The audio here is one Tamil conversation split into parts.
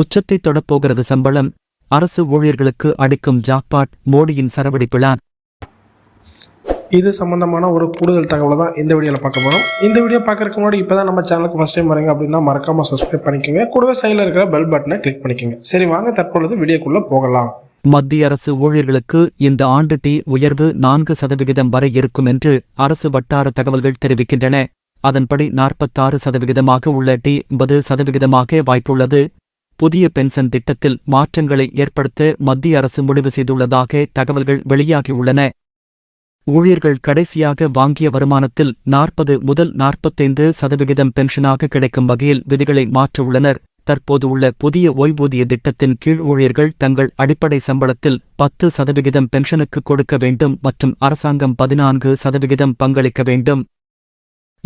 உச்சத்தை தொடப்போகிறது சம்பளம். அரசு ஊழியர்களுக்கு அடிக்கும் ஜாக்பாட் மோடியின் சரவடி பிளான். இது சம்மந்தமான ஒரு கூடுதல் தகவலை தான் இந்த வீடியோவில் பார்க்க போகிறோம் இந்த வீடியோ பார்க்கறதுக்கு முன்னாடி இப்போ தான் நம்ம சேனலுக்கு ஃபஸ்ட் டைம் வரீங்க அப்படின்னா மறக்காமல் சப்ஸ்கிரைப் பண்ணிக்கோங்க. கூடவே சைடில் இருக்கிற பெல் பட்டனை கிளிக் பண்ணிக்கோங்க. சரி வாங்க தற்பொழுது வீடியோக்குள்ளே போகலாம். மத்திய அரசு ஊழியர்களுக்கு இந்த ஆண்டு டி உயர்வு நான்கு சதவிகிதம் வரை இருக்கும் என்று அரசு வட்டார தகவல்கள் தெரிவிக்கின்றன. அதன்படி நாற்பத்தாறு சதவிகிதமாக உள்ள டி எண்பது சதவிகிதமாக வாய்ப்புள்ளது. புதிய பென்ஷன் திட்டத்தில் மாற்றங்களை ஏற்படுத்த மத்திய அரசு முடிவு செய்துள்ளதாக தகவல்கள் வெளியாகியுள்ளன. ஊழியர்கள் கடைசியாக வாங்கிய வருமானத்தில் நாற்பது முதல் நாற்பத்தைந்து சதவிகிதம் பென்ஷனாக கிடைக்கும் வகையில் விதிகளை மாற்றவுள்ளனர் தற்போது உள்ள புதிய ஓய்வூதிய திட்டத்தின் கீழ் ஊழியர்கள் தங்கள் அடிப்படை சம்பளத்தில் பத்து சதவிகிதம் பென்ஷனுக்கு கொடுக்க வேண்டும் மற்றும் அரசாங்கம் பதினான்கு சதவிகிதம் பங்களிக்க வேண்டும்.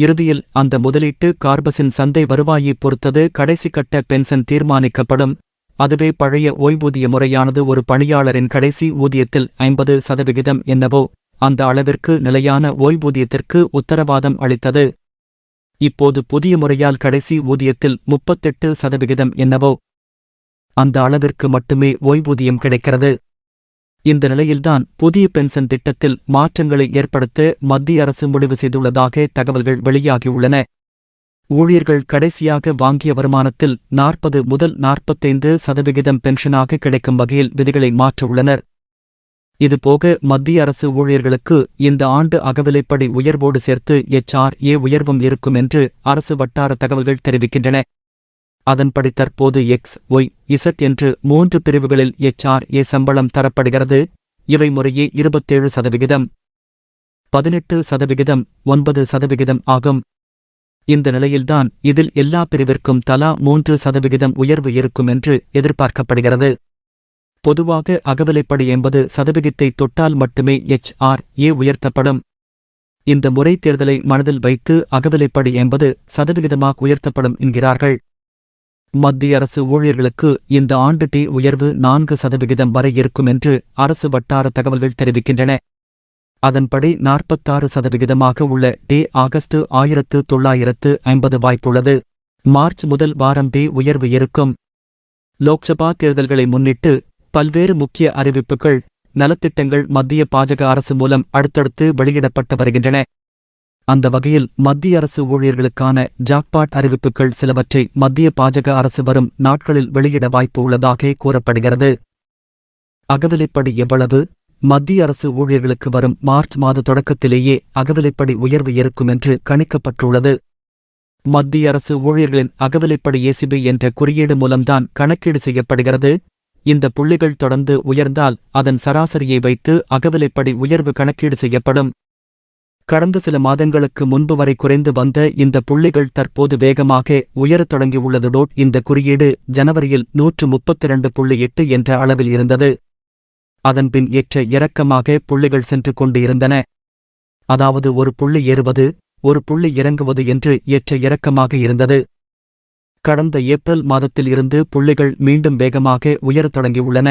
இறுதியில் அந்த முதலீட்டு கார்பஸின் சந்தை வருவாயை பொறுத்தது கடைசி கட்ட பென்ஷன் தீர்மானிக்கப்படும். அதுவே பழைய ஓய்வூதிய முறையானது ஒரு பணியாளரின் கடைசி ஊதியத்தில் ஐம்பது சதவிகிதம் என்னவோ அந்த அளவிற்கு நிலையான ஓய்வூதியத்திற்கு உத்தரவாதம் அளித்தது. இப்போது புதிய முறையால் கடைசி ஊதியத்தில் முப்பத்தெட்டு சதவிகிதம் என்னவோ அந்த அளவிற்கு மட்டுமே ஓய்வூதியம் கிடைக்கிறது. இந்த நிலையில்தான் புதிய பென்ஷன் திட்டத்தில் மாற்றங்களை ஏற்படுத்த மத்திய அரசு முடிவு செய்துள்ளதாக தகவல்கள் வெளியாகியுள்ளன. ஊழியர்கள் கடைசியாக வாங்கிய வருமானத்தில் நாற்பது முதல் நாற்பத்தைந்து சதவிகிதம் பென்ஷனாக கிடைக்கும் வகையில் விதிகளை மாற்றவுள்ளனர் இதுபோக மத்திய அரசு ஊழியர்களுக்கு இந்த ஆண்டு அகவிலைப்படி உயர்வோடு சேர்த்து எச்ஆர் ஏ உயர்வும் இருக்கும் என்று அரசு வட்டார தகவல்கள் தெரிவிக்கின்றன. அதன்படி தற்போது எக்ஸ் ஒய் இசட் என்று மூன்று பிரிவுகளில் எச்ஆர் ஏ சம்பளம் தரப்படுகிறது. இவை முறையே இருபத்தேழு சதவிகிதம் பதினெட்டு சதவிகிதம் ஒன்பது சதவிகிதம் ஆகும். இந்த நிலையில்தான் இதில் எல்லா பிரிவிற்கும் தலா மூன்று சதவிகிதம் உயர்வு இருக்கும் என்று எதிர்பார்க்கப்படுகிறது. பொதுவாக அகவிலைப்படி எண்பது சதவிகிதத்தை தொட்டால் மட்டுமே எச் ஆர் ஏ உயர்த்தப்படும். இந்த முறை தேர்தலை மனதில் வைத்து அகவிலைப்படி எண்பது சதவிகிதமாக உயர்த்தப்படும் என்கிறார்கள். மத்திய அரசு ஊழியர்களுக்கு இந்த ஆண்டு டி உயர்வு நான்கு சதவிகிதம் வரை இருக்கும் என்று அரசு வட்டார தகவல்கள் தெரிவிக்கின்றன. அதன்படி நாற்பத்தாறு சதவிகிதமாக உள்ள டி ஆகஸ்ட் ஆயிரத்து தொள்ளாயிரத்து ஐம்பது வாய்ப்புள்ளது. மார்ச் முதல் வாரம் டி உயர்வு இருக்கும். லோக்சபா தேர்தல்களை முன்னிட்டு பல்வேறு முக்கிய அறிவிப்புகள் நலத்திட்டங்கள் மத்திய பாஜக அரசு மூலம் அடுத்தடுத்து வெளியிடப்பட்டு வருகின்றன. அந்த வகையில் மத்திய அரசு ஊழியர்களுக்கான ஜாக்பாட் அறிவிப்புகள் சிலவற்றை மத்திய பாஜக அரசு வரும் நாட்களில் வெளியிட வாய்ப்பு உள்ளதாக கூறப்படுகிறது. அகவிலைப்படி எவ்வளவு? மத்திய அரசு ஊழியர்களுக்கு வரும் மார்ச் மாத தொடக்கத்திலேயே அகவிலைப்படி உயர்வு இருக்கும் என்று கணிக்கப்பட்டுள்ளது. மத்திய அரசு ஊழியர்களின் அகவிலைப்படி ஏசிபி என்ற குறியீடு மூலம்தான் கணக்கீடு செய்யப்படுகிறது. இந்த புள்ளிகள் தொடர்ந்து உயர்ந்தால் அதன் சராசரியை வைத்து அகவிலைப்படி உயர்வு கணக்கீடு செய்யப்படும். கடந்த சில மாதங்களுக்கு முன்பு வரை குறைந்து வந்த இந்த புள்ளிகள் தற்போது வேகமாக உயரத் தொடங்கியுள்ளதுடோட் இந்த குறியீடு ஜனவரியில் நூற்று முப்பத்திரண்டு புள்ளி எட்டு என்ற அளவில் இருந்தது. அதன்பின் ஏற்ற இறக்கமாக புள்ளிகள் சென்று கொண்டு இருந்தன அதாவது ஒரு புள்ளி ஏறுவது ஒரு புள்ளி இறங்குவது என்று ஏற்ற இறக்கமாக இருந்தது. கடந்த ஏப்ரல் மாதத்தில் இருந்து புள்ளிகள் மீண்டும் வேகமாக உயரத் தொடங்கியுள்ளன.